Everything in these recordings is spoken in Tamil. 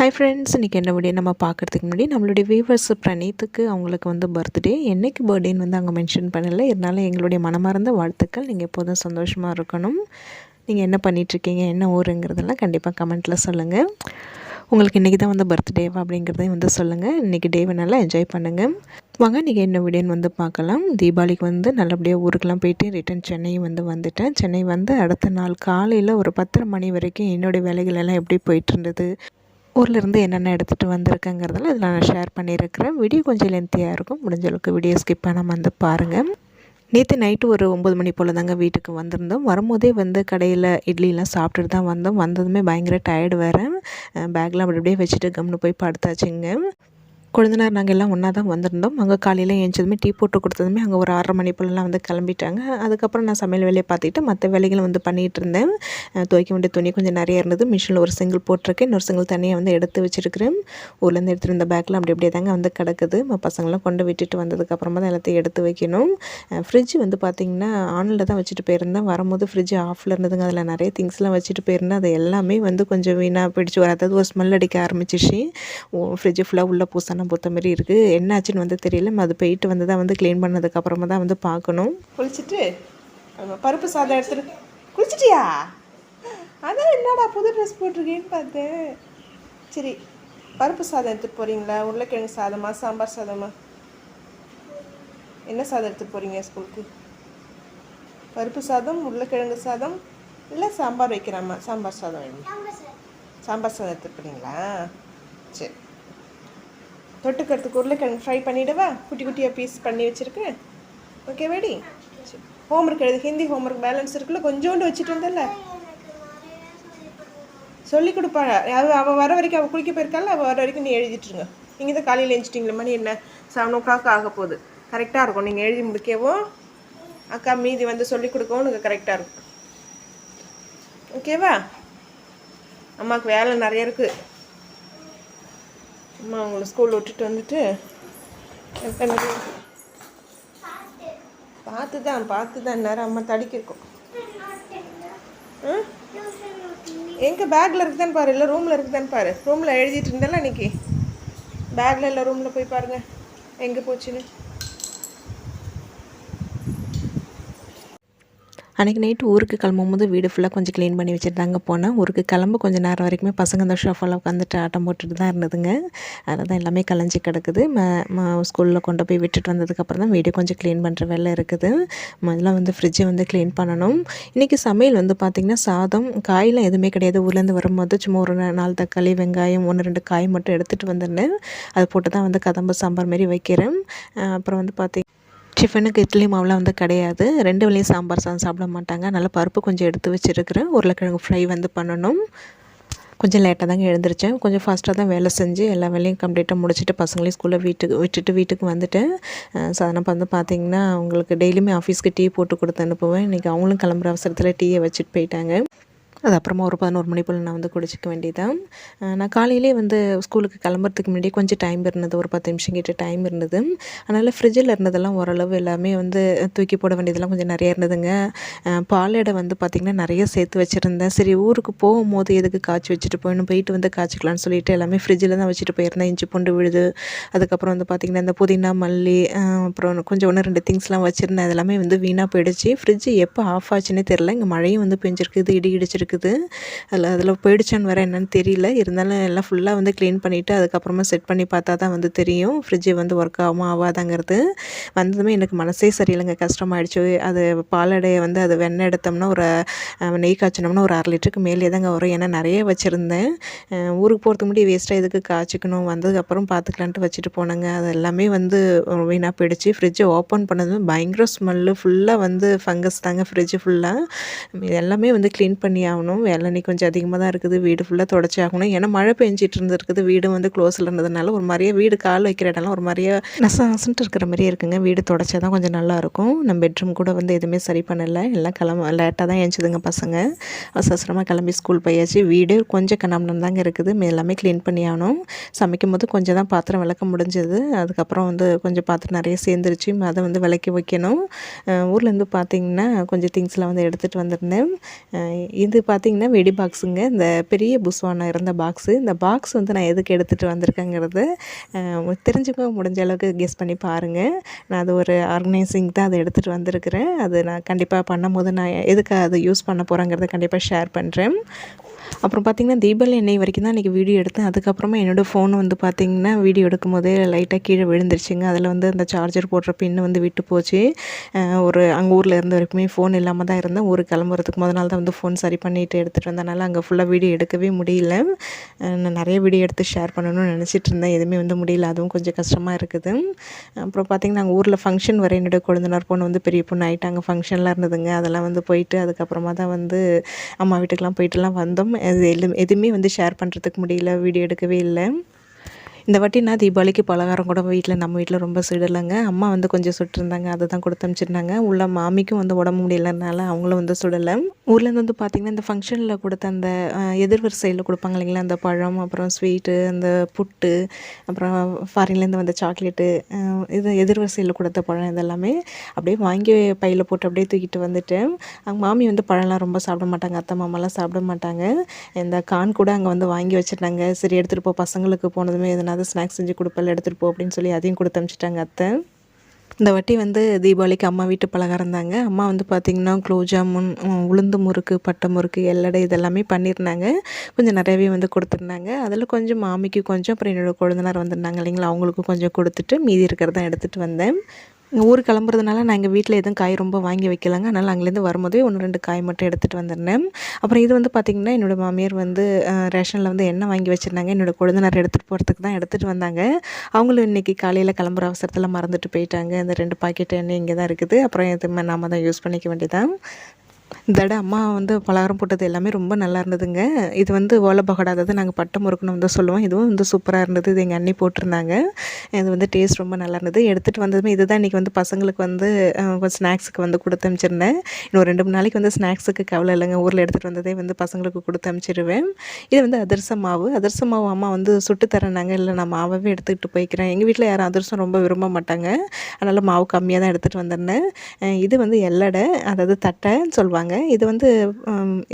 ஹை ஃப்ரெண்ட்ஸ் இன்றைக்கி என்ன முடியும் நம்ம பார்க்குறதுக்கு முன்னாடி நம்மளுடைய வீவர்ஸ் பிரணீத்துக்கு அவங்களுக்கு வந்து பர்த்டே என்னைக்கு பர்த்டேன்னு வந்து அங்கே மென்ஷன் பண்ணலை. இருந்தாலும் எங்களுடைய மனமார்ந்த வாழ்த்துக்கள். நீங்கள் எப்போதும் சந்தோஷமாக இருக்கணும். நீங்கள் என்ன பண்ணிகிட்ருக்கீங்க என்ன ஊருங்கிறதெல்லாம் கண்டிப்பாக கமெண்ட்டில் சொல்லுங்கள் உங்களுக்கு இன்றைக்கி தான் வந்து பர்த்டேவா அப்படிங்கிறதையும் வந்து சொல்லுங்கள் இன்றைக்கி டேவை நல்லா என்ஜாய் பண்ணுங்கள் வாங்க நீங்கள் என்ன வீடியோன்னு வந்து பார்க்கலாம். தீபாவளிக்கு வந்து நல்லபடியாக ஊருக்கெலாம் போயிட்டு ரிட்டன் சென்னை வந்து வந்துட்டேன். சென்னை வந்து அடுத்த நாள் காலையில் ஒரு பத்தரை மணி வரைக்கும் என்னுடைய வேலைகள் எல்லாம் எப்படி போயிட்டு இருந்தது? ஊர்லேருந்து என்னென்ன எடுத்துகிட்டு வந்திருக்கேங்கிறதெல்லாம் இதில் நான் ஷேர் பண்ணியிருக்கிறேன். வீடியோ கொஞ்சம் லென்த்தியாக இருக்கும். முடிஞ்ச அளவுக்கு வீடியோ ஸ்கிப் பண்ணாமல் வந்து பாருங்கள் நேற்று நைட்டு ஒரு ஒம்பது மணி போல் தாங்க வீட்டுக்கு வந்திருந்தோம். வரும்போதே வந்து கடையில் இட்லிலாம் சாப்பிட்டுட்டு தான் வந்தோம். வந்ததுமே பயங்கர டயர்டு வேறு. பேக்லாம் அப்படி அப்படியே வச்சுட்டு கம்னு போய் படுத்தாச்சுங்க. கொழுந்தனார் நாங்கள் எல்லாம் ஒன்றா தான் வந்திருந்தோம். அங்கே காலையில் எழுந்ததுமே டீ போட்டு கொடுத்ததுமே அங்கே ஒரு ஆறரை மணி போலலாம் வந்து கிளம்பிட்டாங்க. அதுக்கப்புறம் நான் சமையல் வேலையை பார்த்துக்கிட்டு மற்ற வேலைகளும் வந்து பண்ணிகிட்டு இருந்தேன். துவைக்க வேண்டிய துணி கொஞ்சம் நிறைய இருந்தது. மிஷினில் ஒரு சிங்கிள் போட்டிருக்கேன். இன்னொரு சிங்கிள் தனியாக வந்து எடுத்து வச்சுருக்கிறேன். ஊர்லேருந்து எடுத்துகிட்டு இருந்த பேக்கில் அப்படி அப்படியே தாங்க வந்து கிடக்குது. பசங்களாம் கொண்டு விட்டுட்டு வந்ததுக்கப்புறமா தான் எல்லாத்தையும் எடுத்து வைக்கணும். ஃப்ரிட்ஜ் வந்து பார்த்திங்கன்னா ஆனில் தான் வச்சுட்டு போயிருந்தேன். வரும்போது ஃப்ரிட்ஜ் ஆஃபில் இருந்ததுங்க. அதில் நிறைய திங்ஸ்லாம் வச்சுட்டு போயிருந்தேன். அது எல்லாமே வந்து கொஞ்சம் வீணாக பிடிச்சி அதாவது ஒரு ஸ்மெல் அடிக்க ஆரம்பிச்சிச்சு ஃப்ரிட்ஜு ஃபுல்லாக உள்ளே பூசணும். சாணம் பூத்த மாதிரி இருக்குது என்னாச்சுன்னு வந்து தெரியல. அது போயிட்டு வந்து தான் வந்து க்ளீன் பண்ணதுக்கப்புறமா தான் வந்து பார்க்கணும். குளிச்சுட்டு பருப்பு சாதம் எடுத்துட்டு குளிச்சிட்டியா? அதான் என்னடா புது ட்ரெஸ் போட்டிருக்கேன்னு பார்த்தேன். சரி பருப்பு சாதம் எடுத்துகிட்டு போகிறீங்களா உருளைக்கிழங்கு சாதமா சாம்பார் சாதமா? என்ன சாதம் எடுத்துகிட்டு போகிறீங்க ஸ்கூலுக்கு? பருப்பு சாதம் உருளைக்கிழங்கு சாதம் இல்லை சாம்பார் வைக்கிறாமா சாம்பார் சாதம் வேணும். சாம்பார் சாதம். எடுத்துகிட்டு போகிறீங்களா சரி. தொட்டுக்கிறதுக்கு உருளைக்கிழங்கு ஃப்ரை பண்ணிவிடவா குட்டி குட்டியாக பீஸ் பண்ணி வச்சுருக்கேன் ஓகே வேடி ஹோம் ஒர்க் எழுது. ஹிந்தி ஹோம் ஒர்க் பேலன்ஸ் இருக்குல்ல கொஞ்சோண்டு வச்சுட்டு வந்தல சொல்லி கொடுப்பாள் அவள் அவள் வர வரைக்கும் அவள் குளிக்க போயிருக்காள் அவள் வர வரைக்கும் நீ எழுதிட்டுருங்க நீங்கள் தான் காலையில் எழுந்துட்டிங்களே மணி என்ன? செவன் ஓ கிளாக் ஆக போகுது. கரெக்டாக இருக்கும். நீங்கள் எழுதி முடிக்கவும் அக்கா மீதி வந்து சொல்லி கொடுக்கவும் உனக்கு கரெக்டாக இருக்கும். ஓகேவா அம்மாவுக்கு வேலை நிறைய இருக்குது அம்மா அவங்கள ஸ்கூலில் விட்டுட்டு வந்துட்டு பார்த்து தான் பார்த்து தான் நேரம் அம்மா தடிக்கிருக்கும் எங்கே பேக்கில் இருக்குதான்னு பாரு இல்லை ரூமில் இருக்குதான்னு பாரு. ரூமில் எழுதிட்டு இருந்தேன்ல இன்னைக்கு பேக்கில் இல்லை ரூமில் போய் பாருங்கள் எங்கே போச்சுன்னு. அன்றைக்கி நைட்டு ஊருக்கு கிளம்பும்போது வீடு ஃபுல்லாக கொஞ்சம் க்ளீன் பண்ணி வச்சுட்டு தாங்க போனேன் ஊருக்கு கிளம்ப கொஞ்சம் நேரம் வரைக்குமே பசங்க அந்த ஷாஃபால் உட்காந்துட்டு ஆட்டம் போட்டுட்டு தான் இருந்ததுங்க. அதில் தான் எல்லாமே கலைஞ்சி கிடக்குது. ஸ்கூலில் கொண்டு போய் விட்டுட்டு வந்ததுக்கப்புறம் தான் வீடு கொஞ்சம் க்ளீன் பண்ணுற வேலை இருக்குது. முதல்ல வந்து ஃப்ரிட்ஜை வந்து க்ளீன் பண்ணணும். இன்றைக்கி சமையல் வந்து பார்த்திங்கன்னா சாதம் காயெலாம் எதுவுமே கிடையாது. ஊர்லேருந்து வரும்போது சும்மா ஒரு நாலு தக்காளி வெங்காயம் ஒன்று ரெண்டு காய் மட்டும் எடுத்துகிட்டு வந்துருந்தேன் அது போட்டு தான் வந்து கதம்பு சாம்பார் மாரி வைக்கிறேன். அப்புறம் வந்து பார்த்திங்க டிஃபனுக்கு இட்லி மாவுலாம் வந்து கிடையாது. ரெண்டு வேலையும் சாம்பார் சாதம் சாப்பிட மாட்டாங்க. நல்லா பருப்பு கொஞ்சம் எடுத்து வச்சுருக்கிறேன். உருளைக்கிழங்கு ஃப்ரை வந்து பண்ணணும். கொஞ்சம் லேட்டாக தாங்க எழுந்திரிச்சேன். கொஞ்சம் ஃபாஸ்ட்டாக தான் வேலை செஞ்சு எல்லா வேலையும் கம்ப்ளீட்டாக முடிச்சுட்டு பசங்களையும் ஸ்கூலில் வீட்டுக்கு விட்டுட்டு வீட்டுக்கு வந்துட்டேன். சாதனம் வந்து பார்த்திங்கன்னா அவங்களுக்கு டெய்லியுமே ஆஃபீஸ்க்கு டீ போட்டு கொடுத்து அனுப்புவேன். இன்றைக்கி அவங்களும் கிளம்புற அவசரத்தில் டீயை வச்சுட்டு போயிட்டாங்க. அது அப்புறமா ஒரு பதினோரு மணி போல் நான் வந்து குடிச்சிக்க வேண்டியதான் நான் காலையிலே வந்து ஸ்கூலுக்கு கிளம்புறதுக்கு முன்னாடி கொஞ்சம் டைம் இருந்தது. ஒரு பத்து நிமிஷம் கிட்ட டைம் இருந்தது. அதனால் ஃப்ரிட்ஜில் இருந்ததெல்லாம் ஓரளவு எல்லாமே வந்து தூக்கி போட வேண்டியதெல்லாம் கொஞ்சம் நிறைய இருந்ததுங்க. பாலடை வந்து பார்த்திங்கன்னா நிறைய சேர்த்து வச்சுருந்தேன். சரி ஊருக்கு போகும்போது எதுக்கு காய்ச்சி வச்சுட்டு போயிடணும் போயிட்டு வந்து காய்ச்சிக்கலான்னு சொல்லிட்டு எல்லாமே ஃப்ரிட்ஜில் தான் வச்சுட்டு போயிருந்தேன். இஞ்சி பூண்டு விழுது அதுக்கப்புறம் வந்து பார்த்திங்கன்னா இந்த புதினா மல்லி அப்புறம் கொஞ்சம் ஒன்று ரெண்டு திங்ஸ்லாம் வச்சுருந்தேன். அதெல்லாமே வந்து வீணாக போயிடுச்சு. ஃப்ரிட்ஜ் எப்போ ஆஃப் ஆச்சுன்னே தெரில இங்கே மழையும் வந்து பெஞ்சிருக்குது இடி இடிச்சிருக்கு. இருக்குது. அதில் அதில் போயிடுச்சான்னு வர என்னன்னு தெரியல. இருந்தாலும் எல்லாம் ஃபுல்லாக வந்து க்ளீன் பண்ணிவிட்டு அதுக்கப்புறமா செட் பண்ணி பார்த்தா தான் வந்து தெரியும். ஃப்ரிட்ஜு வந்து ஒர்க் ஆகுமா ஆகாதாங்கிறது. வந்ததுமே எனக்கு மனசே சரியில்லைங்க. கஷ்டமாயிடுச்சு. அது பாலடையை வந்து அது வெண்ணெய் எடுத்தோம்னா ஒரு நெய் காய்ச்சினோம்னா ஒரு அரை லிட்டருக்கு மேலே தாங்க வரும். ஏன்னா நிறைய வச்சுருந்தேன். ஊருக்கு போகிறதுக்கு முன்னாடி வேஸ்ட்டாக எதுக்கு காய்ச்சிக்கணும்? வந்ததுக்கப்புறம் பார்த்துக்கலான்ட்டு வச்சுட்டு போனேங்க. அது எல்லாமே வந்து வீணாக போயிடுச்சு. ஃப்ரிட்ஜை ஓப்பன் பண்ணதும் பயங்கர ஸ்மெல்லு ஃபுல்லாக வந்து ஃபங்கஸ் தாங்க ஃப்ரிட்ஜு ஃபுல்லாக எல்லாமே வந்து க்ளீன் பண்ணி ஆகணும் ஆகணும். வேலை கொஞ்சம் அதிகமாக தான் இருக்குது. வீடு ஃபுல்லாக தொடச்சி ஆகணும் ஏன்னா மழை பெஞ்சிட்டு இருந்துருக்குது. வீடு வந்து க்ளோஸில் இருந்ததுனால ஒரு மாதிரியே வீடு கால் வைக்கிற இடம்லாம் ஒரு மாதிரியே நசன்ட்டு இருக்கிற மாதிரியே இருக்குங்க. வீடு தொடச்சா தான் கொஞ்சம் நல்லாயிருக்கும் நம்ம பெட்ரூம் கூட வந்து எதுவுமே சரி பண்ணலை. எல்லாம் கிளம்ப லேட்டாக தான் எழுந்துதுங்க பசங்க. அவசரமாக கிளம்பி ஸ்கூல் போயாச்சு. வீடு கொஞ்சம் கண்ணாமணம் தாங்க இருக்குது. எல்லாமே க்ளீன் பண்ணி ஆகணும். சமைக்கும் போது கொஞ்சம் தான் பாத்திரம் விளக்க முடிஞ்சது. அதுக்கப்புறம் வந்து கொஞ்சம் பாத்திரம் நிறைய சேர்ந்துருச்சு. அதை வந்து விளக்கி வைக்கணும். ஊர்லேருந்து பார்த்திங்கன்னா கொஞ்சம் திங்ஸ்லாம் வந்து எடுத்துகிட்டு வந்திருந்தேன். இது பார்த்தீங்கன்னா வெடி பாக்ஸுங்க இந்த பெரிய புஸ்வானம் இருந்த பாக்ஸு இந்த பாக்ஸ் வந்து நான் எதுக்கு எடுத்துகிட்டு வந்திருக்கேங்கிறது தெரிஞ்சுக்க முடிஞ்ச அளவுக்கு கெஸ் பண்ணி பாருங்கள் நான் அது ஒரு ஆர்கனைசிங் தான் அதை எடுத்துகிட்டு வந்திருக்கிறேன். அது நான் கண்டிப்பாக பண்ணும்போது நான் எதுக்கு அதை யூஸ் பண்ண போகிறேங்கிறத கண்டிப்பாக ஷேர் பண்ணுறேன் அப்புறம் பார்த்திங்கன்னா தீபாவளி எண்ணெய் வரைக்கும் தான் இன்றைக்கி வீடியோ எடுத்தேன். அதுக்கப்புறமா என்னோடய ஃபோன் வந்து பார்த்திங்கன்னா வீடியோ எடுக்கும் போதே லைட்டாக கீழே விழுந்துருச்சுங்க. அதில் வந்து அந்த சார்ஜர் போடுற பின்னு வந்து விட்டு போச்சு. ஒரு அங்கே ஊரில் இருந்த வரைக்குமே ஃபோன் இல்லாமல் தான் இருந்தேன். ஊருக்கு கிளம்புறதுக்கு முத நாள் தான் வந்து ஃபோன் சரி பண்ணிட்டு எடுத்துகிட்டு வந்தனால அங்கே ஃபுல்லாக வீடியோ எடுக்கவே முடியல. நான் நிறைய வீடியோ எடுத்து ஷேர் பண்ணணும்னு நினச்சிட்டு இருந்தேன். எதுவுமே வந்து முடியல. அதுவும் கொஞ்சம் கஷ்டமாக இருக்குது. அப்புறம் பார்த்திங்கன்னா அங்கே ஊரில் ஃபங்க்ஷன் வர என்னோடய கொழுந்தனார் பொண்ணு வந்து பெரிய பொண்ணு ஆகிட்டாங்க ஃபங்க்ஷன்லாம் இருந்ததுங்க. அதெல்லாம் வந்து போயிட்டு அதுக்கப்புறமா தான் வந்து அம்மா வீட்டுக்கெலாம் போயிட்டுலாம் வந்தோம். எல்லாம் எதுவுமே வந்து ஷேர் பண்ணுறதுக்கு முடியல வீடியோ எடுக்கவே இல்லை. இந்த வாட்டி நான் தீபாவளிக்கு பலகாரம் கூட வீட்டில் நம்ம வீட்டில் ரொம்ப சுடலைங்க. அம்மா வந்து கொஞ்சம் சுட்டிருந்தாங்க அதை தான் கொடுத்து அனுப்பிச்சிருந்தாங்க. உள்ள மாமிக்கும் வந்து உடம்பு முடியலனால அவங்களும் வந்து சுடலை. ஊர்லேருந்து வந்து பார்த்திங்கன்னா இந்த ஃபங்க்ஷனில் கொடுத்த அந்த எதிர்வர் எதிர்வரிசையில் கொடுப்பாங்க இல்லைங்களா? அந்த பழம் அப்புறம் ஸ்வீட்டு அந்த புட்டு அப்புறம் ஃபாரின்லேருந்து வந்த சாக்லேட்டு இது எதிர்வரிசையில் கொடுத்த பழம் இதெல்லாமே அப்படியே வாங்கி பையில் போட்டு அப்படியே தூக்கிட்டு வந்துட்டேன் அவங்க மாமி வந்து பழம்லாம் ரொம்ப சாப்பிட மாட்டாங்க. அத்தை மாமாலாம் சாப்பிட மாட்டாங்க. இந்த கான் கூட அங்கே வந்து வாங்கி வச்சுட்டாங்க சரி எடுத்துகிட்டு போ பசங்களுக்கு போனதுமே எதனாவது ஸ்நாக்ஸ் செஞ்சு கொடுப்பல எடுத்துகிட்டு போ அப்படின்னு சொல்லி அதையும் கொடுத்து அனுப்பிச்சிட்டாங்க அத்தை. இந்த வாட்டி வந்து தீபாவளிக்கு அம்மா வீட்டு பலகாரம் தாங்க. அம்மா வந்து பார்த்திங்கன்னா குலோப் ஜாமுன் உளுந்து முறுக்கு பட்டை முறுக்கு எல்லடை இதெல்லாமே பண்ணியிருந்தாங்க. கொஞ்சம் நிறையவே வந்து கொடுத்துருந்தாங்க. அதில் கொஞ்சம் மாமிக்கு கொஞ்சம் அப்புறம் என்னோடய கொழுந்தனார் வந்திருந்தாங்க இல்லைங்களா அவங்களுக்கும் கொஞ்சம் கொடுத்துட்டு மீதி இருக்கிறதான் எடுத்துகிட்டு வந்தேன். ஊர் கிளம்புறதுனால நான் எங்கள் வீட்டில் எதுவும் காய் ரொம்ப வாங்கி வைக்கலங்க. அதனால் அங்கேருந்து வரும்போதே ஒன்று ரெண்டு காய் மட்டும் எடுத்துகிட்டு வந்துருந்தேன். அப்புறம் இது வந்து பார்த்திங்கன்னா என்னோட மாமியார் வந்து ரேஷனில் வந்து எண்ணெய் வாங்கி வச்சுருந்தாங்க. என்னோடய கொழுந்தனார் எடுத்துகிட்டு போகிறதுக்கு தான் எடுத்துகிட்டு வந்தாங்க. அவங்களும் இன்றைக்கி காலையில் கிளம்புற அவசரத்தில் மறந்துட்டு போயிட்டாங்க. அந்த ரெண்டு பாக்கெட் எண்ணெய் இங்கே தான் இருக்குது. அப்புறம் இது நாம தான் யூஸ் பண்ணிக்க வேண்டியதான் இந்த தடவை அம்மா வந்து பலகாரம் போட்டது எல்லாமே ரொம்ப நல்லா இருந்ததுங்க. இது வந்து ஓலை பகோடா அதாவது நாங்கள் பட்டம் முறுக்குன்னு வந்து சொல்லுவோம். இதுவும் வந்து சூப்பராக இருந்தது. இது எங்கள் அண்ணி போட்டிருந்தாங்க. இது வந்து டேஸ்ட் ரொம்ப நல்லா இருந்தது. எடுத்துகிட்டு வந்ததுமே இதுதான். இன்றைக்கி வந்து பசங்களுக்கு வந்து ஸ்நாக்ஸுக்கு வந்து கொடுத்து அனுப்பிச்சிருந்தேன் இன்னும் ரெண்டு மூணு நாளைக்கு வந்து ஸ்நாக்ஸுக்கு கவலை இல்லைங்க. ஊரில் எடுத்துகிட்டு வந்ததே வந்து பசங்களுக்கு கொடுத்து அனுப்பிச்சிடுவேன் இது வந்து அதிரச மாவு. அதிரச மாவு அம்மா வந்து சுட்டு தரேனாங்க இல்லை நான் மாவே எடுத்துக்கிட்டு போய்க்கிறேன். எங்கள் வீட்டில் யாரும் அதிரசம் ரொம்ப விரும்ப மாட்டாங்க. அதனால் மாவு கம்மியாக தான் எடுத்துகிட்டு வந்திருந்தேன். இது வந்து எல்லடை அதாவது தட்டைன்னு சொல்லுவாங்க. இது வந்து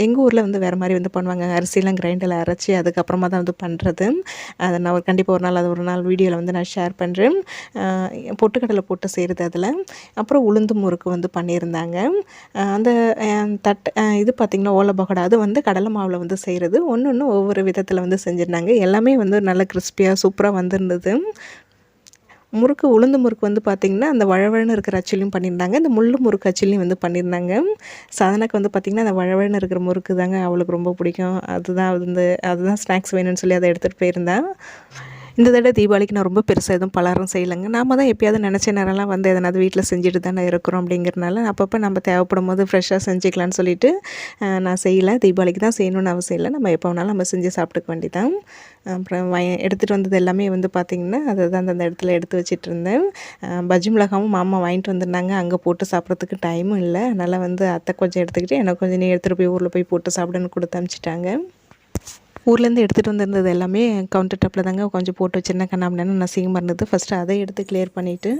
எங்கள் ஊரில் வந்து வேறு மாதிரி வந்து பண்ணுவாங்க. அரிசிலாம் கிரைண்டரில் அரைச்சி அதுக்கப்புறமா தான் வந்து பண்ணுறது அதை நான் ஒரு கண்டிப்பாக ஒரு நாள் அது ஒரு நாள் வீடியோவில் வந்து நான் ஷேர் பண்ணுறேன் பொட்டுக்கடலை போட்டு செய்கிறது அதில். அப்புறம் உளுந்து முறுக்கு வந்து பண்ணியிருந்தாங்க. அந்த தட் இது பார்த்திங்கன்னா ஓலை பகோடா. அது வந்து கடலை மாவில் வந்து செய்கிறது ஒன்று ஒன்று ஒவ்வொரு விதத்தில் வந்து செஞ்சுருந்தாங்க. எல்லாமே வந்து நல்ல கிறிஸ்பியாக சூப்பராக வந்திருந்தது. முறுக்கு உளுந்து முறுக்கு வந்து பார்த்திங்கன்னா அந்த வழவழன்னு இருக்கிற அச்சிலையும் பண்ணியிருந்தாங்க. இந்த முள்ளு முறுக்கு அச்சிலையும் வந்து பண்ணியிருந்தாங்க. சாதனாக்கு வந்து பார்த்திங்கன்னா அந்த வழவழன்னு இருக்கிற முறுக்கு தாங்க அவளுக்கு ரொம்ப பிடிக்கும். அதுதான் வந்து அதுதான் ஸ்நாக்ஸ் வேணும்னு சொல்லி அதை எடுத்துகிட்டு போயிருந்தேன். இந்த தடவை தீபாவளிக்கு நான் ரொம்ப பெருசாக எதுவும் பலகாரம் செய்யலைங்க. நாம தான் எப்பயாவது நினச்ச நேரம்லாம் வந்து எதனாவது வீட்டில் செஞ்சுட்டு தானே இருக்கிறோம் அப்படிங்கிறனால அப்பப்போ நம்ம தேவைப்படும் போது ஃப்ரெஷ்ஷாக செஞ்சுக்கலான்னு சொல்லிட்டு நான் செய்யலை. தீபாவளிக்கு தான் செய்யணும்னு அவசியம் இல்லை. நம்ம எப்போ வேணாலும் நம்ம செஞ்சு சாப்பிட்டுக்க வேண்டியதான் அப்புறம் வய எடுத்துகிட்டு வந்தது எல்லாமே வந்து பார்த்திங்கன்னா அதை தான் அந்த இடத்துல எடுத்து வச்சுட்டு இருந்தேன். பஜ்ஜி மிளகாவும் மாமா வாங்கிட்டு வந்திருந்தாங்க. அங்கே போட்டு சாப்பிட்றதுக்கு டைமும் இல்லை. அதனால் வந்து அத்தை கொஞ்சம் எடுத்துக்கிட்டு எனக்கு கொஞ்சம் நீ எடுத்துகிட்டு போய் ஊரில் போய் போட்டு சாப்பிடுன்னு கொடுத்து அனுப்பிச்சிட்டாங்க. ஊர்லேருந்து எடுத்துகிட்டு வந்திருந்தது எல்லாமே கவுண்டர் டாப்பில் தாங்க கொஞ்சம் போட்டு வச்சிருந்தேன். கண்ணாமண்ணு நசிங்கமாக இருந்தது ஃபஸ்ட்டு அதை எடுத்து கிளியர் பண்ணிவிட்டு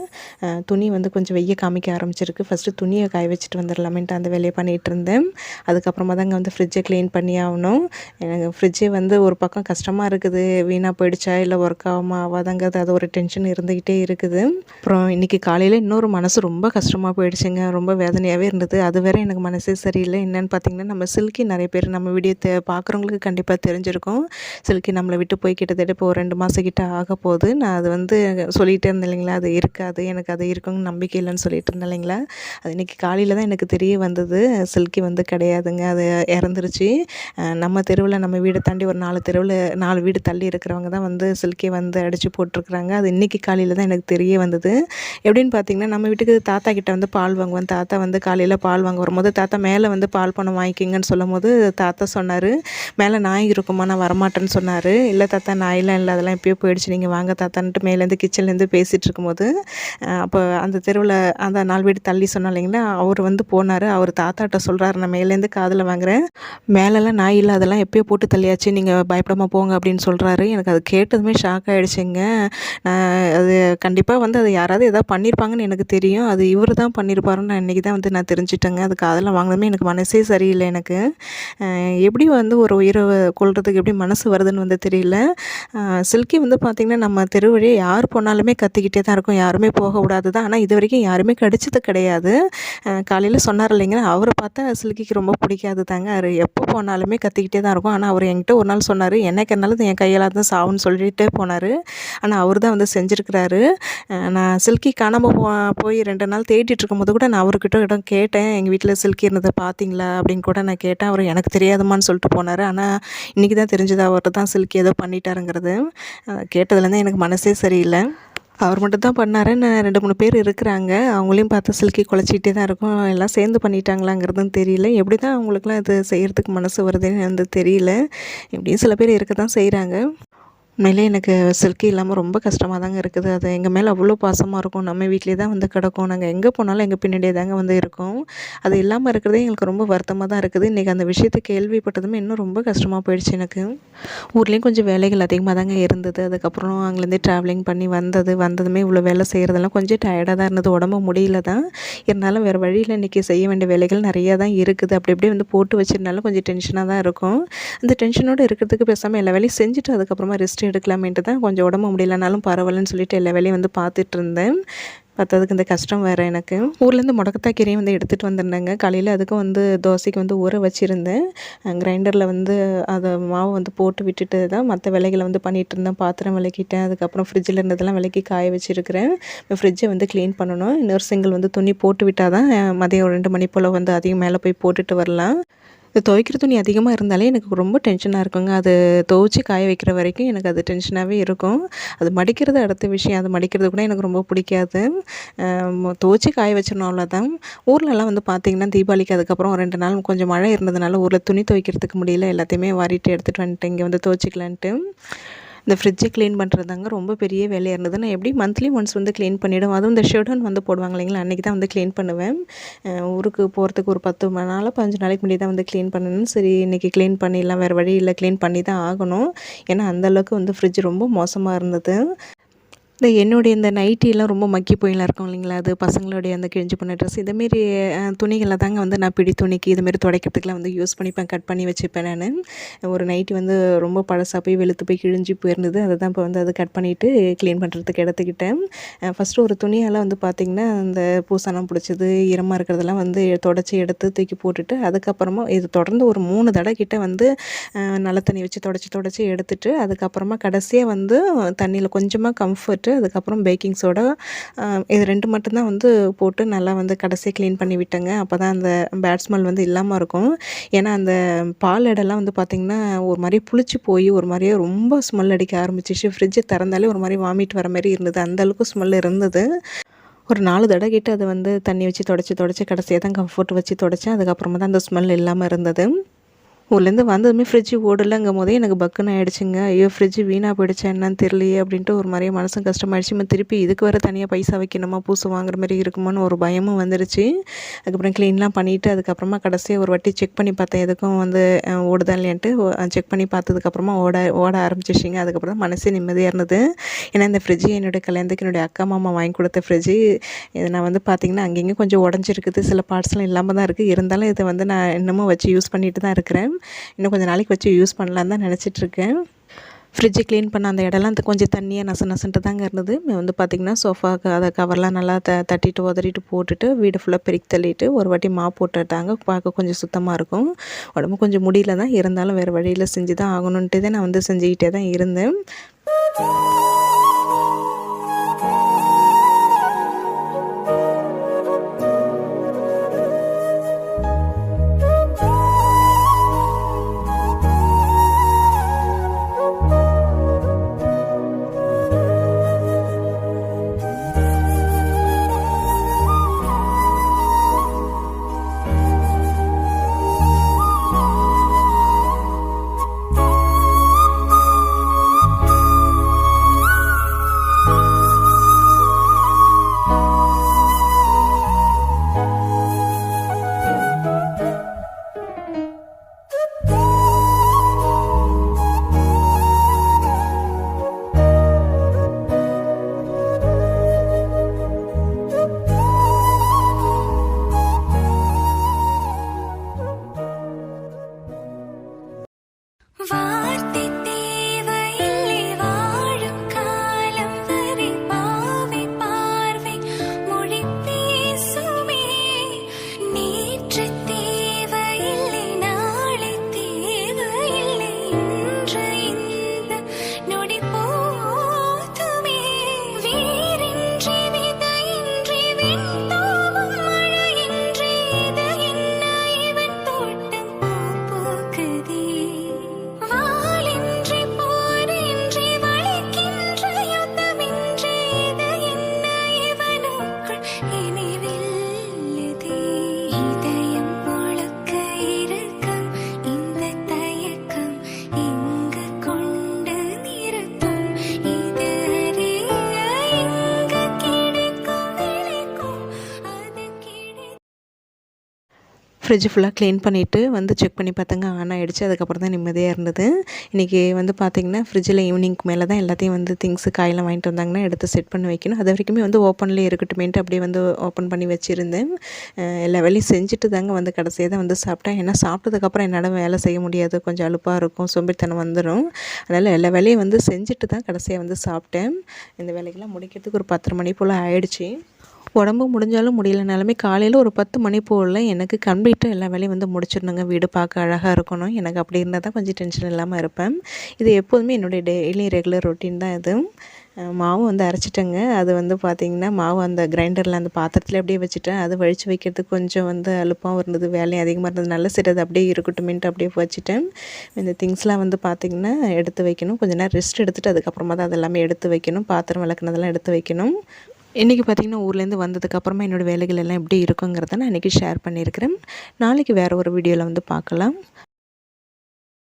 துணி வந்து கொஞ்சம் வெய்ய காமிக்க ஆரம்பிச்சிருக்கு. ஃபஸ்ட்டு துணியை காய வச்சுட்டு வந்துடலாமேன்ட்டு அந்த வேலையை பண்ணிகிட்டு இருந்தேன். அதுக்கப்புறமா தாங்க வந்து ஃப்ரிட்ஜை க்ளீன் பண்ணி ஆகணும். எனக்கு ஃப்ரிட்ஜே வந்து ஒரு பக்கம் கஷ்டமாக இருக்குது. வீணாக போயிடுச்சா இல்லை ஒர்க் ஆகாமல் ஆகாதாங்கிறது அது ஒரு டென்ஷன் இருந்துக்கிட்டே இருக்குது. அப்புறம் இன்றைக்கி காலையில் இன்னொரு மனசு ரொம்ப கஷ்டமாக போயிடுச்சுங்க. ரொம்ப வேதனையாகவே இருந்தது. அது வேறு எனக்கு மனசே சரியில்லை. என்னென்னு பார்த்தீங்கன்னா நம்ம சில்கி நிறைய பேர் நம்ம வீடியோ பார்க்குறவங்களுக்கு கண்டிப்பாக வச்சுருக்கோம் சில்கி நம்மளை விட்டு போய் கிட்டத்தட்ட இப்போ ஒரு ரெண்டு மாதம் கிட்ட ஆக போகுது. நான் அது வந்து சொல்லிகிட்டே இருந்தேன் இல்லைங்களா? அது இருக்காது எனக்கு அது இருக்குன்னு நம்பிக்கை இல்லைன்னு சொல்லிட்டு இருந்தேன் இல்லைங்களா? அது இன்றைக்கி காலையில் தான் எனக்கு தெரிய வந்தது. சில்கி வந்து கிடையாதுங்க அது இறந்துருச்சு. நம்ம தெருவில் நம்ம வீடை தாண்டி ஒரு நாலு தெருவில் நாலு வீடு தள்ளி இருக்கிறவங்க தான் வந்து சில்கி வந்து அடித்து போட்டிருக்கிறாங்க. அது இன்றைக்கி காலையில் தான் எனக்கு தெரிய வந்தது. எப்படின்னு பார்த்தீங்கன்னா நம்ம வீட்டுக்கு தாத்தா கிட்ட வந்து பால் வாங்குவேன் தாத்தா வந்து காலையில் பால் வாங்க வரும்போது தாத்தா மேலே வந்து பால் பணம் வாங்கிக்கிங்கன்னு சொல்லும் போது தாத்தா சொன்னார். மேலே நாய் இருக்குமா? நான் வரமாட்டேன்னு சொன்னார். இல்லை தாத்தா நாயெல்லாம் இல்லை அதெல்லாம் எப்பயோ போயிடுச்சு. நீங்கள் வாங்க தாத்தான்ட்டு மேலேருந்து கிச்சன்லேருந்து பேசிகிட்டு இருக்கும்போது அப்போ அந்த தெருவில் அந்த நாலு வீடு தள்ளி சொன்னோம் இல்லைங்களா அவர் வந்து போனார். அவர் தாத்தாட்ட சொல்கிறாரு நான் மேலேருந்து காதில் வாங்குறேன். மேலெல்லாம் நாய் இல்லை அதெல்லாம் எப்பயோ போட்டு தள்ளியாச்சு. நீங்கள் பயப்படாமல் போங்க அப்படின்னு சொல்கிறாரு எனக்கு அது கேட்டதுமே ஷாக் ஆகிடுச்சிங்க நான் அது கண்டிப்பாக வந்து அது யாராவது எதாவது பண்ணியிருப்பாங்கன்னு எனக்கு தெரியும். அது இவர் தான் பண்ணியிருப்பாருன்னு நான் இன்றைக்கி தான் வந்து நான் தெரிஞ்சுட்டேங்க. அது காதில் வாங்கினதுமே எனக்கு மனசே சரியில்லை எனக்கு. எப்படி வந்து ஒரு உயிரை அவங்களுக்கு எப்படி மனசு வருதுன்னு வந்து தெரியல. சில்கி வந்து பார்த்திங்கன்னா நம்ம தெரு வழியை யார் போனாலுமே கத்திக்கிட்டே தான் இருக்கும். யாருமே போகக்கூடாது தான். ஆனால் இது வரைக்கும் யாருமே கடிச்சது கிடையாது. காலையில் சொன்னார் இல்லைங்கன்னா அவரை பார்த்தா சில்கிக்கு ரொம்ப பிடிக்காது தாங்க. அவர் எப்போ போனாலுமே கத்திக்கிட்டே தான் இருக்கும். ஆனால் அவர் என்கிட்ட ஒரு நாள் சொன்னார் எனக்கு என்னாலும் என் கையால் தான் சாவுன்னு சொல்லிட்டே போனார். ஆனால் அவர் தான் வந்து செஞ்சுருக்கிறாரு. நான் சில்கி காணாமல் போ போய் ரெண்டு நாள் தேடிட்டு இருக்கும்போது கூட நான் அவர்கிட்ட இடம் கேட்டேன். எங்கள் வீட்டில் சில்கி இருந்ததை பார்த்தீங்களா? அப்படின்னு கூட நான் கேட்டேன். அவர் எனக்கு தெரியாதுமான்னு சொல்லிட்டு போனார். ஆனால் இன்றைக்கி தான் தெரிஞ்சது. அவர்கிட்ட தான் சில்கி ஏதோ பண்ணிட்டாருங்கிறது. கேட்டதுலேருந்து எனக்கு மனசே சரியில்லை. அவர் மட்டும் தான் பண்ணார். நான் ரெண்டு மூணு பேர் இருக்கிறாங்க. அவங்களையும் பார்த்து சில்கி குழச்சிக்கிட்டே தான் இருக்கும். எல்லாம் சேர்ந்து பண்ணிட்டாங்களாங்கிறதும் தெரியல. எப்படி தான் அவங்களுக்குலாம் இது செய்கிறதுக்கு மனசு வருதுன்னு வந்து தெரியல. எப்படியும் சில பேர் இருக்க தான் செய்கிறாங்க உண்மையிலே எனக்கு சில்கி இல்லாமல் ரொம்ப கஷ்டமாக தாங்க இருக்குது. அது எங்கள் மேலே அவ்வளோ பாசமாக இருக்கும். நம்ம வீட்டிலே தான் வந்து கிடக்கும். நாங்கள் எங்கே போனாலும் எங்கள் பின்னாடியே தாங்க வந்து இருக்கோம். அது இல்லாமல் இருக்கிறதே எங்களுக்கு ரொம்ப வருத்தமாக தான் இருக்குது. இன்றைக்கி அந்த விஷயத்தை கேள்விப்பட்டதுமே இன்னும் ரொம்ப கஷ்டமாக போயிடுச்சு எனக்கு. ஊர்லேயும் கொஞ்சம் வேலைகள் அதிகமாக தாங்க இருந்தது. அதுக்கப்புறம் அங்கேருந்து ட்ராவலிங் பண்ணி வந்தது. வந்ததுமே இவ்வளோ வேலை செய்கிறதெல்லாம் கொஞ்சம் டயர்டாக தான் இருந்தது. உடம்பு முடியல தான். இருந்தாலும் வேறு வழியில் இன்றைக்கி செய்ய வேண்டிய வேலைகள் நிறையா தான் இருக்குது. அப்படி அப்படியே வந்து போட்டு வச்சிருந்தாலும் கொஞ்சம் டென்ஷனாக தான் இருக்கும். அந்த டென்ஷனோடு இருக்கிறதுக்கு பேசாமல் எல்லா வேலையும் செஞ்சுட்டு அதுக்கப்புறமா ரெஸ்ட் எடுக்கலாமேன்ட்டு தான் கொஞ்சம் உடம்பு முடியலனாலும் பரவாயில்லன்னு சொல்லிட்டு எல்லா வேலையும் வந்து பார்த்துட்டு இருந்தேன் பார்த்ததுக்கு இந்த கஷ்டம் வேறு எனக்கு. ஊர்லேருந்து முடக்கத்தாக்கீரையும் வந்து எடுத்துகிட்டு வந்திருந்தேங்க. காலையில் அதுக்கும் வந்து தோசைக்கு வந்து ஊற வச்சுருந்தேன். கிரைண்டரில் வந்து அதை மாவு வந்து போட்டு விட்டுட்டு தான் மற்ற வேலைகளை வந்து பண்ணிகிட்டு இருந்தேன் பாத்திரம் விளக்கிட்டேன். அதுக்கப்புறம் ஃப்ரிட்ஜில் இருந்ததெல்லாம் விளக்கி காய வச்சுருக்கிறேன். ஃப்ரிட்ஜை வந்து க்ளீன் பண்ணணும். இன்னொரு சிங்கிள் வந்து துணி போட்டு விட்டால் தான் மதியம் ரெண்டு மணி போல் வந்து அதிகம் மேலே போய் போட்டுட்டு வரலாம். இந்த துவைக்கிற துணி அதிகமாக இருந்தாலே எனக்கு ரொம்ப டென்ஷனாக இருக்குங்க. அது துவைச்சி காய வைக்கிற வரைக்கும் எனக்கு அது டென்ஷனாகவே இருக்கும். அது மடிக்கிறது அடுத்த விஷயம். அது மடிக்கிறது கூட எனக்கு ரொம்ப பிடிக்காது. துவைச்சி காய வச்சிடணும் அவ்வளோதான் ஊர்லலாம் வந்து பார்த்திங்கன்னா தீபாவளிக்கு அதுக்கப்புறம் ரெண்டு நாள் கொஞ்சம் மழை இருந்ததுனால ஊரில் துணி துவைக்கிறதுக்கு முடியல. எல்லாத்தையுமே வாரிட்டு எடுத்துகிட்டு வந்துட்டு இங்கே வந்து துவைச்சிக்கலான்ட்டு. இந்த ஃப்ரிட்ஜை க்ளீன் பண்ணுறதாங்க ரொம்ப பெரிய வேலையாக இருந்தது. நான் எப்படி மந்த்லி ஒன்ஸ் வந்து க்ளீன் பண்ணிவிடும் அதுவும் இந்த ஷெட்டன் வந்து போடுவாங்க இல்லைங்களா? அன்றைக்கி தான் வந்து க்ளீன் பண்ணுவேன். ஊருக்கு போகிறதுக்கு ஒரு பத்து மணி நாள் பதினஞ்சு நாளைக்கு முன்னாடி தான் வந்து க்ளீன் பண்ணணும். சரி இன்றைக்கி க்ளீன் பண்ணிடலாம். வேறு வழி இல்லை க்ளீன் பண்ணி தான் ஆகணும். ஏன்னா அந்தளவுக்கு வந்து ஃப்ரிட்ஜ் ரொம்ப மோசமாக இருந்தது. இந்த என்னுடைய இந்த நைட்டிலாம் ரொம்ப மக்கி போயிலாம் இருக்கும் இல்லைங்களா? அது பசங்களுடைய அந்த கிழிஞ்சு போன ட்ரெஸ் இதுமாரி துணிகளை தாங்க வந்து நான் பிடி துணிக்கு இதுமாரி துடைக்கிறதுக்குலாம் வந்து யூஸ் பண்ணிப்பேன் கட் பண்ணி வச்சுப்பேன் நான். ஒரு நைட்டி வந்து ரொம்ப பழசாக போய் வெளுத்து போய் கிழிஞ்சு போயிருந்தது. அதை தான் இப்போ வந்து அதை கட் பண்ணிவிட்டு க்ளீன் பண்ணுறதுக்கு எடுத்துக்கிட்டேன். ஃபஸ்ட்டு ஒரு துணியெல்லாம் வந்து பார்த்திங்கன்னா அந்த பூசணம் பிடிச்சது ஈரமாக இருக்கிறதெல்லாம் வந்து தொடச்சி எடுத்து தூக்கி போட்டுட்டு அதுக்கப்புறமா இது தொடர்ந்து ஒரு மூணு தடவை கிட்டே வந்து நல்ல தண்ணி வச்சு தொடச்சி தொடச்சி எடுத்துட்டு அதுக்கப்புறமா கடைசியாக வந்து தண்ணியில் கொஞ்சமாக கம்ஃபர்ட்டு அதுக்கப்புறம் பேக்கிங் சோடா இது ரெண்டு மட்டும்தான் வந்து போட்டு நல்லா வந்து கடைசியை க்ளீன் பண்ணி விட்டேங்க. அப்போ தான் அந்த பேட் ஸ்மெல் வந்து இல்லாமல் இருக்கும். ஏன்னா அந்த பால் இடம்லாம் வந்து பார்த்திங்கன்னா ஒரு மாதிரி புளிச்சு போய் ஒரு மாதிரியே ரொம்ப ஸ்மெல் அடிக்க ஆரம்பிச்சிச்சு. ஃப்ரிட்ஜை திறந்தாலே ஒரு மாதிரி வாமிட் வர மாதிரி இருந்தது. அந்தளவுக்கு ஸ்மெல் இருந்தது. ஒரு நாலு தடவை கிட்ட அதை வந்து தண்ணி வச்சு தொடச்சி தொடச்சி கடைசியாக தான் கம்ஃபர்ட் வச்சு தொடச்சேன். அதுக்கப்புறமா தான் அந்த ஸ்மெல் இல்லாமல் இருந்தது. ஊர்லேருந்து வந்ததுமே ஃப்ரிட்ஜு ஓடலைங்கும் போதே எனக்கு பக்குன்னு ஆயிடுச்சுங்க. ஐயோ ஃப்ரிட்ஜு வீணாக போயிடுச்சா என்னன்னு தெரியலையே அப்படின்ட்டு ஒரு மாதிரியே மனசும் கஷ்டமாயிடுச்சு. நம்ம திருப்பி இதுக்கு வேறு தனியாக பைசா வைக்கணுமா பூசு வாங்குற மாதிரி இருக்குமோன்னு ஒரு பயமும் வந்துருச்சு. அதுக்கப்புறம் க்ளீன்லாம் பண்ணிவிட்டு அதுக்கப்புறமா கடைசியாக ஒரு வாட்டி செக் பண்ணி பார்த்தேன் எதுக்கும் வந்து ஓடுதா இல்லையான்ட்டு. செக் பண்ணி பார்த்ததுக்கப்புறமா ஓட ஓட ஆரம்பிச்சிச்சிங்க அதுக்கப்புறம் தான் மனசே நிம்மதியாக இருந்தது. ஏன்னா இந்த ஃப்ரிட்ஜு என்னுடைய கல்யாணத்துக்கு என்னுடைய அக்கா மாமா வாங்கி கொடுத்த ஃப்ரிட்ஜு இதை நான் வந்து பார்த்திங்கன்னா அங்கேயும் கொஞ்சம் உடஞ்சிருக்குது. சில பார்ட்ஸ்லாம் இல்லாமல் தான் இருக்குது இருந்தாலும் இதை வந்து நான் இன்னமும் வச்சு யூஸ் பண்ணிட்டு தான் இருக்கிறேன். இன்னும் கொஞ்சம் நாளைக்கு வச்சு யூஸ் பண்ணலான்னு தான் நினச்சிட்ருக்கேன். ஃப்ரிட்ஜு ஃப்ரிட்ஜை க்ளீன் பண்ண அந்த இடம்லாம் அந்த கொஞ்சம் தண்ணியாக நச நசன்ட்டு தாங்க இருந்தது. வந்து பார்த்திங்கன்னா சோஃபாக்கு அதை கவர்லாம் நல்லா த தட்டிட்டு உதறிட்டு போட்டுட்டு வீடு ஃபுல்லாக பெருக்கி தள்ளிட்டு ஒரு வாட்டி மா போட்டுட்டாங்க. பார்க்க கொஞ்சம் சுத்தமாக இருக்கும். உடம்பு கொஞ்சம் முடியல தான். இருந்தாலும் வேறு வழியில் செஞ்சு தான் ஆகணுன்ட்டு தான் நான் வந்து செஞ்சுக்கிட்டே தான் இருந்தேன். ஃப்ரிட்ஜ் ஃபுல்லாக க்ளீன் பண்ணிவிட்டு வந்து செக் பண்ணி பார்த்தாங்க ஆன் ஆகிடுச்சு அதுக்கப்புறம் தான் நிம்மதியாக இருந்தது. இன்றைக்கி வந்து பார்த்திங்கன்னா ஃப்ரிட்ஜில் ஈவினிங்க்கு மேலே தான் எல்லாத்தையும் வந்து திங்ஸு காயெல்லாம் வாங்கிட்டு வந்தாங்கன்னா எடுத்து செட் பண்ணி வைக்கணும். அது வரைக்குமே வந்து ஓப்பன்லேயே இருக்கட்டுமேன்ட்டு அப்படியே வந்து ஓப்பன் பண்ணி வச்சுருந்தேன். எல்லா வேலையும் செஞ்சுட்டு தாங்க வந்து கடைசியாக தான் வந்து சாப்பிட்டேன். ஏன்னா சாப்பிட்டதுக்கப்புறம் என்னால் வேலை செய்ய முடியாது. கொஞ்சம் அலுப்பாக இருக்கும். சோம்பேறித்தனம் வந்துடும் அதனால் எல்லா வேலையும் வந்து செஞ்சுட்டு தான் கடைசியாக வந்து சாப்பிட்டேன். இந்த வேலைக்கெல்லாம் முடிக்கிறதுக்கு ஒரு பத்தரை மணி போல் ஆயிடுச்சு. உடம்பு முடிஞ்சாலும் முடியலனாலுமே காலையில் ஒரு பத்து மணி போல் எனக்கு கம்ப்ளீட்டாக எல்லா வேலையும் வந்து முடிச்சிடணுங்க. வீடு பார்க்க அழகாக இருக்கணும். எனக்கு அப்படி இருந்தால் தான் கொஞ்சம் டென்ஷன் இல்லாமல் இருப்பேன். இது எப்போதுமே என்னுடைய டெய்லி ரெகுலர் ரொட்டீன் தான் இது. மாவு வந்து அரைச்சிட்டேங்க. அது வந்து பார்த்திங்கன்னா மாவு அந்த கிரைண்டரில் அந்த பாத்திரத்தில் அப்படியே வச்சுட்டேன். அது வழித்து வைக்கிறதுக்கு கொஞ்சம் வந்து அலுப்பாகவும் இருந்தது. வேலையும் அதிகமாக இருந்ததுனால சரி அது அப்படியே இருக்கட்டுமேன்ட்டு அப்படியே வச்சுட்டேன். இந்த திங்ஸ்லாம் வந்து பார்த்திங்கன்னா எடுத்து வைக்கணும். கொஞ்ச நேரம் ரெஸ்ட் எடுத்துகிட்டு அதுக்கப்புறமா தான் அது எல்லாமே எடுத்து வைக்கணும். பாத்திரம் விளக்குனதெல்லாம் எடுத்து வைக்கணும். இன்றைக்கி பார்த்திங்கன்னா ஊர்லேருந்து வந்ததுக்கப்புறமா என்னோடய வேலைகள் எல்லாம் எப்படி இருக்குங்கிறத நான் இன்றைக்கி ஷேர் பண்ணியிருக்கிறேன். நாளைக்கு வேறு ஒரு வீடியோவில் வந்து பார்க்கலாம்.